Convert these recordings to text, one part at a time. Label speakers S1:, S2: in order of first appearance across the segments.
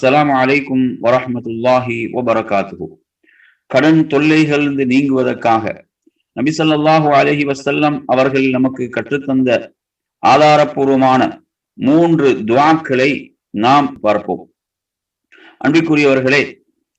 S1: அஸ்ஸலாமு அலைக்கும் வரஹ்மத்துல்லாஹி வபரகாத்து கடன் தொல்லைகளிலிருந்து நீங்குவதற்காக நபிசல்லாஹு அலஹி வசல்லம் அவர்கள் நமக்கு கற்றுத்தந்த ஆதாரபூர்வமான மூன்று துவாக்களை நாம் பார்ப்போம். அன்பிற்குரியவர்களே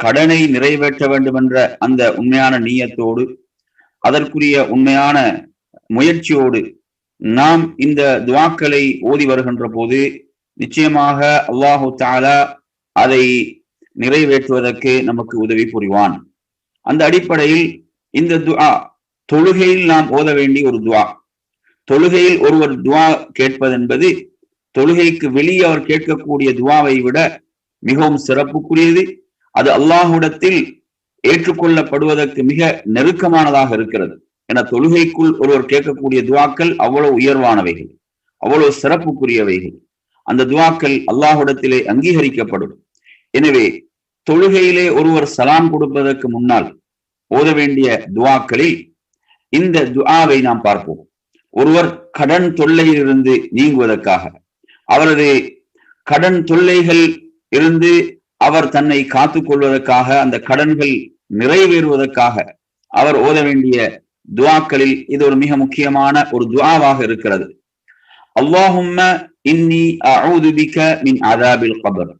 S1: கடனை நிறைவேற்ற வேண்டும் என்ற அந்த உண்மையான நீயத்தோடு அதற்குரிய உண்மையான முயற்சியோடு நாம் இந்த துவாக்களை ஓதி வருகின்ற போது நிச்சயமாக அல்லாஹு தாலா அதை நிறைவேற்றுவதற்கு நமக்கு உதவி புரிவான். அந்த அடிப்படையில் இந்த துவா தொழுகையில் நாம் ஓத வேண்டிய ஒரு துவா தொழுகையில் ஒருவர் துவா கேட்பது என்பது தொழுகைக்கு வெளியே அவர் கேட்கக்கூடிய துவாவை விட மிகவும் சிறப்புக்குரியது. அது அல்லாஹுடத்தில் ஏற்றுக்கொள்ளப்படுவதற்கு மிக நெருக்கமானதாக இருக்கிறது. என தொழுகைக்குள் ஒருவர் கேட்கக்கூடிய துவாக்கள் அவ்வளவு உயர்வானவைகள் அவ்வளவு சிறப்புக்குரியவைகள். அந்த துவாக்கள் அல்லாஹுடத்திலே அங்கீகரிக்கப்படும். எனவே தொழுகையிலே ஒருவர் சலாம் கொடுப்பதற்கு முன்னால் ஓத வேண்டிய துவாக்களில் இந்த துஆவை நாம் பார்ப்போம். ஒருவர் கடன் தொல்லையிலிருந்து நீங்குவதற்காக. அவரது கடன் தொல்லைகள் இருந்து அவர் தன்னை காத்துக் கொள்வதற்காக அந்த கடன்கள் நிறைவேறுவதற்காக அவர் ஓத வேண்டிய துவாக்களில் இது ஒரு மிக முக்கியமான ஒரு துவாவாக இருக்கிறது. அல்லாஹும்ம இன்னி அஊது மின் அதாபில் கபர்.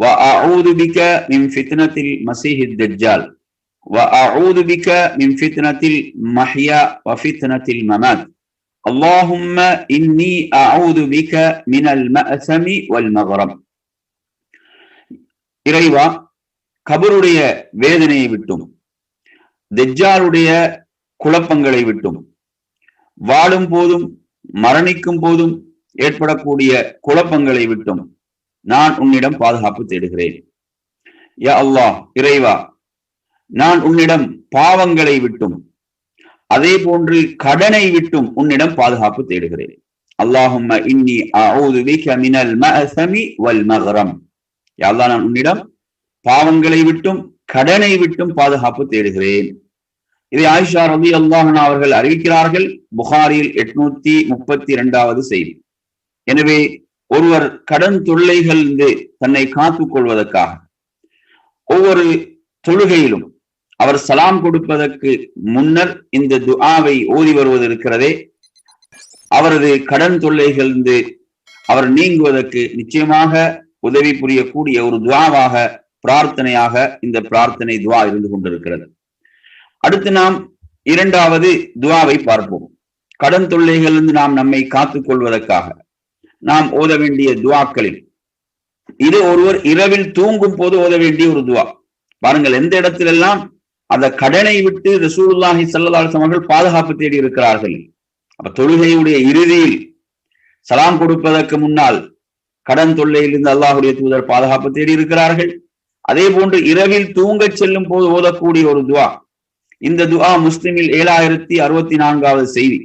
S1: وأعوذ بك من فتنة المسيح الدجال وأعوذ بك من فتنة المحيا وفتنة الممات اللهم إني أعوذ بك من المأثم والمغرم இறைவா கபருடைய வேதனையை விட்டும் தெஜ்ஜாலுடைய குழப்பங்களை விட்டும் வாழும் போதும் மரணிக்கும் போதும் ஏற்படக்கூடிய குழப்பங்களை விட்டும் நான் உன்னிடம் பாதுகாப்பு தேடுகிறேன். யா அல்லாஹ் இறைவா நான் உன்னிடம் பாவங்களை விட்டும் அதே போன்று கடனை விட்டும் உன்னிடம் பாதுகாப்பு தேடுகிறேன். அல்லாஹும் இன்னி அஊது பிக மினல் மஅசமி வல் மகரம். யா நான் உன்னிடம் பாவங்களை விட்டும் கடனை விட்டும் பாதுகாப்பு தேடுகிறேன். இதை ஆயிஷா ரவி அல்லாஹன் அவர்கள் அறிவிக்கிறார்கள். புகாரில் எட்நூத்தி முப்பத்தி இரண்டாவது செய்தி. எனவே ஒருவர் கடன் தொல்லைகள் தன்னை காத்துக் கொள்வதற்காக. ஒவ்வொரு தொழுகையிலும் அவர் சலாம் கொடுப்பதற்கு முன்னர் இந்த துஆவை ஓதி வருவது இருக்கிறதே அவரது கடன் தொல்லைகள் அவர் நீங்குவதற்கு நிச்சயமாக உதவி புரியக்கூடிய ஒரு துவாவாக பிரார்த்தனையாக இந்த பிரார்த்தனை துவா இருந்து கொண்டிருக்கிறது. அடுத்து நாம் இரண்டாவது துவாவை பார்ப்போம். கடன் தொல்லைகளிலிருந்து நாம் நம்மை காத்துக் கொள்வதற்காக. நாம் ஓத வேண்டிய துவாக்களில். இது ஒருவர் இரவில் தூங்கும் போது ஓத வேண்டிய ஒரு துவா. பாருங்கள் எந்த இடத்திலெல்லாம் அந்த கடனை விட்டு ரசூலுல்லாஹி சல்லதாசம் அவர்கள் பாதுகாப்பு தேடி இருக்கிறார்கள். அப்ப தொழுகையுடைய இறுதியில் சலாம் கொடுப்பதற்கு முன்னால் கடன் தொல்லையிலிருந்து அல்லாஹுடைய தூதர் பாதுகாப்பு தேடி இருக்கிறார்கள். அதே போன்று இரவில் தூங்கச் செல்லும் போது ஓதக்கூடிய ஒரு துவா. இந்த துவா முஸ்லிமில் ஏழாயிரத்தி அறுபத்தி நான்காவது செய்தி.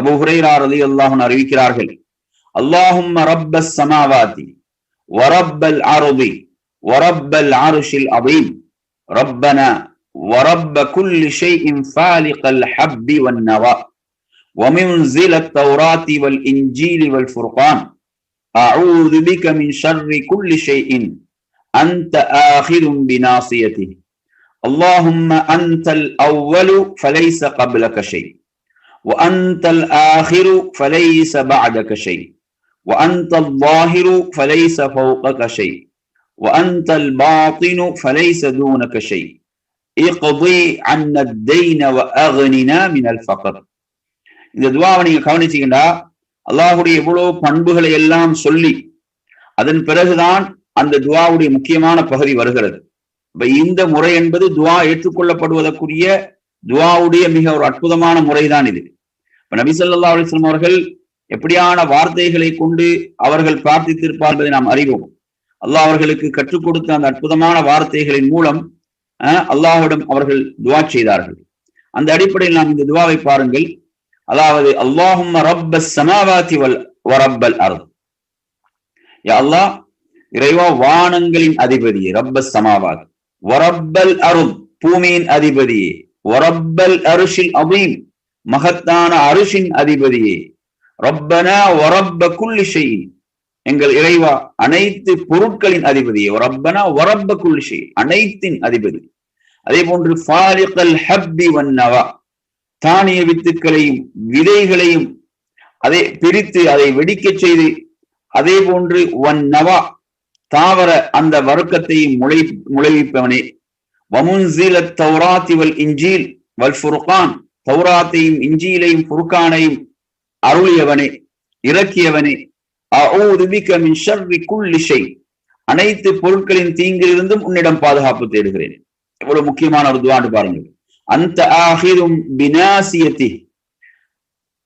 S1: அபு ஹுரைரா ரலி அல்லாஹன் அறிவிக்கிறார்கள். اللهم رب السماوات ورب الأرض ورب العرش العظيم. ربنا ورب كل شيء فالق الحب والنوى. ومنزل التوراة والإنجيل والفرقان. أعوذ بك من شر كل شيء. أنت آخذ بناصيته. اللهم أنت الأول فليس قبلك شيء. وأنت الآخر فليس بعدك شيء. وأنت الظاهر فليس فوقك شيء وأنت الباطن فليس دونك شيء اقضي عنا الدين وأغننا من الفقر இந்த துவாவை நீங்க கவனிச்சீங்கன்னா அல்லாஹுடைய எவ்வளவு பண்புகளை எல்லாம் சொல்லி அதன் பிறகுதான் அந்த துவாவுடைய முக்கியமான பகுதி வருகிறது இப்ப இந்த முறை என்பது துவா ஏற்றுக்கொள்ளப்படுவதற்குரிய துவாவுடைய மிக ஒரு அற்புதமான முறைதான் இது இப்ப நபி சொல்லா அலிஸ்லாம் அவர்கள் எப்படியான வார்த்தைகளை கொண்டு அவர்கள் பிரார்த்தித்திருப்பார் என்பதை நாம் அறிவோம். அல்லாஹ் அவர்களுக்கு கற்றுக் கொடுத்த அந்த அற்புதமான வார்த்தைகளின் மூலம் அல்லாஹுடன் அவர்கள் துவா செய்தார்கள். அந்த அடிப்படையில் நாம் இந்த துவாவை பாருங்கள். அதாவது அல்லாஹும் ரப்ப சமாவாத்தி வல் வரப்பல் அல்லாஹ் இறைவா வானங்களின் அதிபதி ரப்ப சமாவாத் வரப்பல் அருள் பூமியின் அதிபதியே. வரப்பல் அருஷில் அபீம் மகத்தான அருஷின் அதிபதியே. ரப்பனா ஒரப்ப குள்ளி ஷையின் எங்கள் இறைவா அனைத்து பொருட்களின் அதிபதி ரப்பனா ஒரப்ப குல்ஷி அனைத்தின் அதிபதி. அதே போன்று ஃபாலிகல் ஹப்பி வன்னவா தானிய வித்துக்களையும் விதைகளையும் அதை பிரித்து அதை வெடிக்கச் செய்து அதே போன்று ஒன் நவா தாவர அந்த வர்க்கத்தையும் முளை முளைவிப்பவனே. வமுன்சீல தௌராத்தி வல் இஞ்சீல் வல் ஃபுர்கான் தௌராத்தையும் இஞ்சியிலையும் ஃபுர்கானையும் அருளியவனே இறக்கியவனே. அனைத்து பொருட்களின் தீங்கிலிருந்தும் உன்னிடம் பாதுகாப்பு தேடுகிறேன். எவ்வளவு முக்கியமான ஒரு துவாண்டு பாருங்கள். அந்த ஆகிரும் பினாசியத்தி.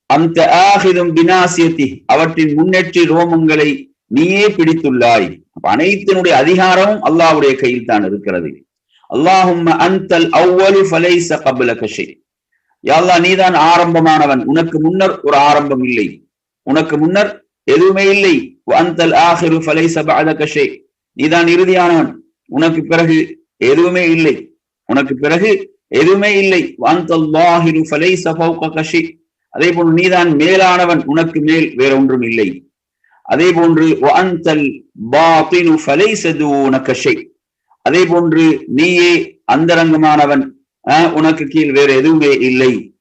S1: அந்த ஆகிரும் பினாசியத்தி. அவற்றின் முன்னேற்றி ரோமங்களை நீயே பிடித்துள்ளாய். அனைத்தினுடைய அதிகாரமும் அல்லாஹ்வுடைய கையில் தான் இருக்கிறது. அல்லாஹும் அந்தல் அவ்வளு ஃபலைச கபல கஷை யாழ்லா நீதான் ஆரம்பமானவன். உனக்கு முன்னர் ஒரு ஆரம்பம் இல்லை. உனக்கு முன்னர் எதுவுமே இல்லை. அந்தல் ஆஹிரு ஃபலை சபாத கஷை நீதான் இறுதியானவன். உனக்கு பிறகு எதுவுமே இல்லை. உனக்கு பிறகு எதுவுமே இல்லை. வந்தல் லாஹிரு ஃபலை ஃபௌக கஷை அதே போன்று நீதான் மேலானவன். உனக்கு மேல் வேற ஒன்றும் இல்லை. அதே போன்று அந்தல் பாத்தினு ஃபலை சது உனக்கஷே அதே போன்று நீயே அந்தரங்கமானவன். உனக்கு கீழ் வேற எதுவுமே இல்லை.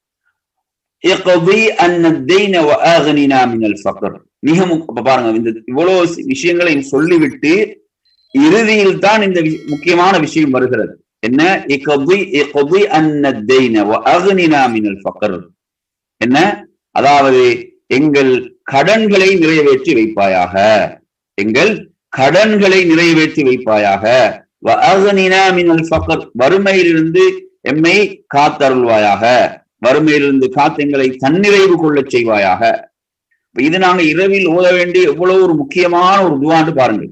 S1: மிக பாருங்க இந்த இவ்வளவு விஷயங்களை சொல்லிவிட்டு இறுதியில் தான் இந்த முக்கியமான விஷயம் வருகிறது. என்ன? என்ன? அதாவது எங்கள் கடன்களை நிறைவேற்றி வைப்பாயாக. எங்கள் கடன்களை நிறைவேற்றி வைப்பாயாக. வறுமையிலிருந்து எம்மை காத்தருள்வாயாக வறுமையிலிருந்து காத்து எங்களை தன்னிறைவு கொள்ளச் செய்வாயாக. இது நாங்க இரவில் ஓத வேண்டிய எவ்வளவு ஒரு முக்கியமான ஒரு துவான்னு பாருங்கள்.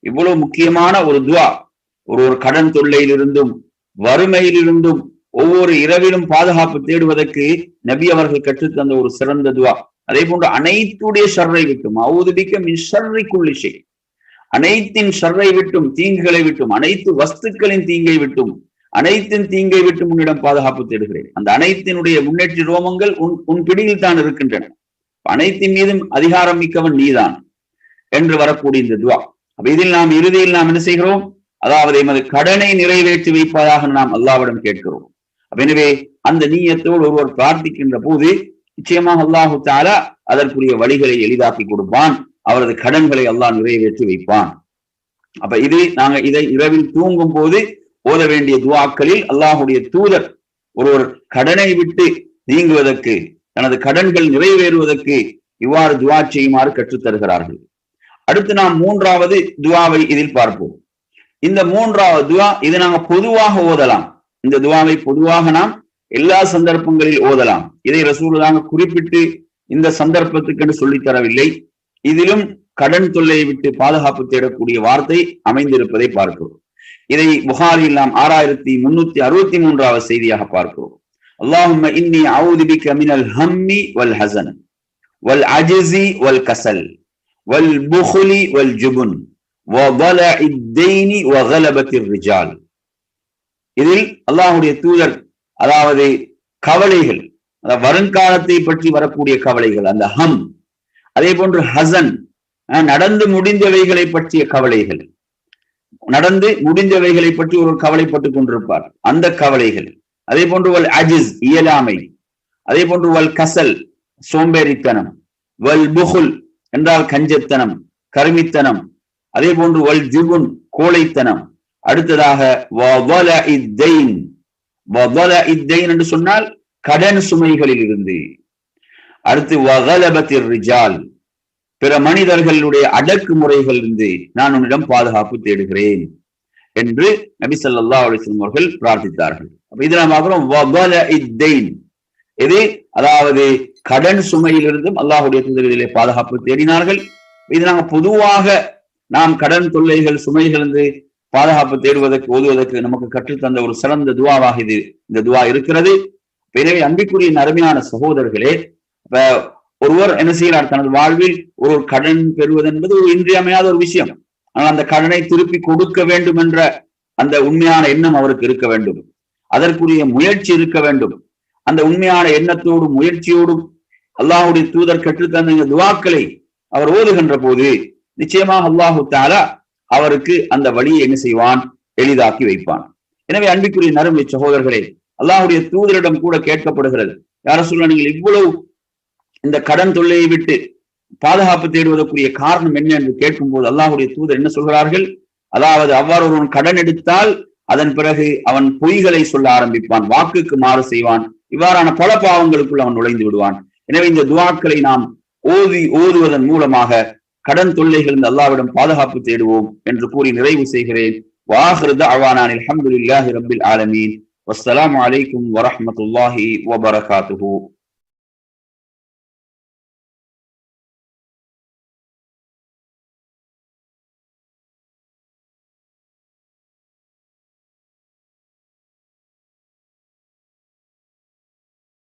S1: இவ்வளவு முக்கியமான ஒரு துவா. ஒரு ஒரு கடன் தொல்லையிலிருந்தும் வறுமையிலிருந்தும் ஒவ்வொரு இரவிலும் பாதுகாப்பு தேடுவதற்கு நபி அவர்கள் கற்றுத்தந்த ஒரு சிறந்த துவா. அதே போன்று அனைத்துடைய ஷர்ரை விட்டும் அவுதுபிக்க மின் ஷர்ரிக்குள்ளி செய் அனைத்தின் ஷர்ரை விட்டும் தீங்குகளை விட்டும் அனைத்து வஸ்துக்களின் தீங்கை விட்டும் அனைத்தின் தீங்கை விட்டு உன்னிடம் பாதுகாப்பு தேடுகிறேன். அந்த அனைத்தினுடைய முன்னேற்ற ரோமங்கள் உன் உன் பிடியில் தான் இருக்கின்றன. அனைத்தின் மீதும் அதிகாரம் மிக்கவன் நீதான் என்று வரக்கூடிய இந்த துவா. அப்ப இதில் நாம் இறுதியில் நாம் என்ன செய்கிறோம்? அதாவது எமது கடனை நிறைவேற்றி வைப்பதாக நாம் அல்லாவிடம் கேட்கிறோம். அப்ப எனவே அந்த நீயத்தோடு ஒருவர் பிரார்த்திக்கின்ற போது நிச்சயமாக அல்லாஹு தாலா அதற்குரிய வழிகளை எளிதாக்கி கொடுப்பான். அவரது கடன்களை அல்லாஹ் நிறைவேற்றி வைப்பான். அப்ப இது நாங்க இதை இரவில் தூங்கும் போது ஓத வேண்டிய துவாக்களில் அல்லாஹுடைய தூதர் ஒருவர் கடனை விட்டு நீங்குவதற்கு தனது கடன்கள் நிறைவேறுவதற்கு இவ்வாறு துவா செய்யுமாறு கற்றுத் தருகிறார்கள். அடுத்து நாம் மூன்றாவது துவாவை இதில் பார்ப்போம். இந்த மூன்றாவது துவா இது நாங்க பொதுவாக ஓதலாம். இந்த துவாவை பொதுவாக நாம் எல்லா சந்தர்ப்பங்களில் ஓதலாம். இதை ரசூலுதாக குறிப்பிட்டு இந்த சந்தர்ப்பத்துக்கு என்று சொல்லித் தரவில்லை. இதிலும் கடன் தொல்லையை விட்டு பாதுகாப்பு தேடக்கூடிய வார்த்தை அமைந்திருப்பதை பார்க்கிறோம். இதை புகாரில் நாம் ஆறாயிரத்தி முன்னூத்தி அறுபத்தி மூன்றாவது செய்தியாக பார்க்கிறோம். அல்லாஹும் இன்னி அவுதிபிக மினல் ஹம்மி வல் ஹசன் வல் அஜிசி வல் கசல் வல் புகுலி வல் ஜுபுன் ரிஜால். இதில் அல்லாஹுடைய தூதர் அதாவது கவலைகள் வருங்காலத்தை பற்றி வரக்கூடிய கவலைகள் அந்த ஹம் அதே போன்று ஹசன் நடந்து முடிந்தவைகளை பற்றிய கவலைகள் நடந்து முடிந்தவைகளை பற்றி ஒரு கவலைப்பட்டுக் கொண்டிருப்பார். அந்த கவலைகள். அதே போன்று வல் அஜிஸ் இயலாமை. அதே போன்று வல் கசல் சோம்பேறித்தனம். வல் புகுல் என்றால் கஞ்சத்தனம் கருமித்தனம். அதே போன்று வல் ஜுபுன் கோழைத்தனம். அடுத்ததாக என்று சொன்னால் கடன் சுமைகளில் இருந்து அடுத்து வகலபத்திர் ரிஜால். பிற மனிதர்களுடைய அடக்குமுறைகள் இருந்து நான் உன்னிடம் பாதுகாப்பு தேடுகிறேன் என்று நபி சல்லா அலைஹி அவர்கள் பிரார்த்தித்தார்கள். அப்ப இது நாம் பார்க்கிறோம் இது அதாவது கடன் சுமையிலிருந்தும் அல்லாஹுடைய தூதரிலே பாதுகாப்பு தேடினார்கள். இது நாங்க பொதுவாக நாம் கடன் தொல்லைகள் சுமைகளிலிருந்து பாதுகாப்பு தேடுவதற்கு ஓதுவதற்கு நமக்கு கற்றுத்தந்த ஒரு சிறந்த துவாவாக இது இந்த துவா இருக்கிறது. எனவே அன்பிற்குரிய அருமையான சகோதரர்களே இப்ப ஒருவர் என்ன செய்கிறார்? தனது வாழ்வில் ஒரு கடன் பெறுவது என்பது ஒரு இன்றியமையாத ஒரு விஷயம். ஆனால் அந்த கடனை திருப்பி கொடுக்க வேண்டும் என்ற அந்த உண்மையான எண்ணம் அவருக்கு இருக்க வேண்டும். அதற்குரிய முயற்சி இருக்க வேண்டும். அந்த உண்மையான எண்ணத்தோடும் முயற்சியோடும் அல்லாஹுடைய தூதர் கற்றுத்தந்த இந்த துவாக்களை அவர் ஓதுகின்ற போது நிச்சயமாக அல்லாஹு தாலா அவருக்கு அந்த வழியை என்ன செய்வான்? எளிதாக்கி வைப்பான். எனவே அன்பிற்குரிய நறுமை சகோதரர்களே அல்லாஹுடைய தூதரிடம் கூட கேட்கப்படுகிறது. யார சொல்ல நீங்கள் இவ்வளவு இந்த கடன் தொல்லையை விட்டு பாதுகாப்பு தேடுவதற்குரிய காரணம் என்ன என்று கேட்கும் போது அல்லாஹுடைய தூதர் என்ன சொல்கிறார்கள்? அதாவது அவ்வாறு ஒருவன் கடன் எடுத்தால் அதன் பிறகு அவன் பொய்களை சொல்ல ஆரம்பிப்பான் வாக்குக்கு மாறு செய்வான் இவ்வாறான பல பாவங்களுக்குள் அவன் நுழைந்து விடுவான். எனவே இந்த துவாக்களை நாம் ஓதி ஓதுவதன் மூலமாக கடன் தொல்லைகள் இந்த அல்லாவிடம் பாதுகாப்பு தேடுவோம் என்று கூறி நிறைவு செய்கிறேன். வாஹிருத அவானானில் அஹமதுல்லாஹி ரபில் ஆலமீன். வஸ்ஸலாமு அலைக்கும் வரமத்துல்லாஹி வபரகாத்துஹூ.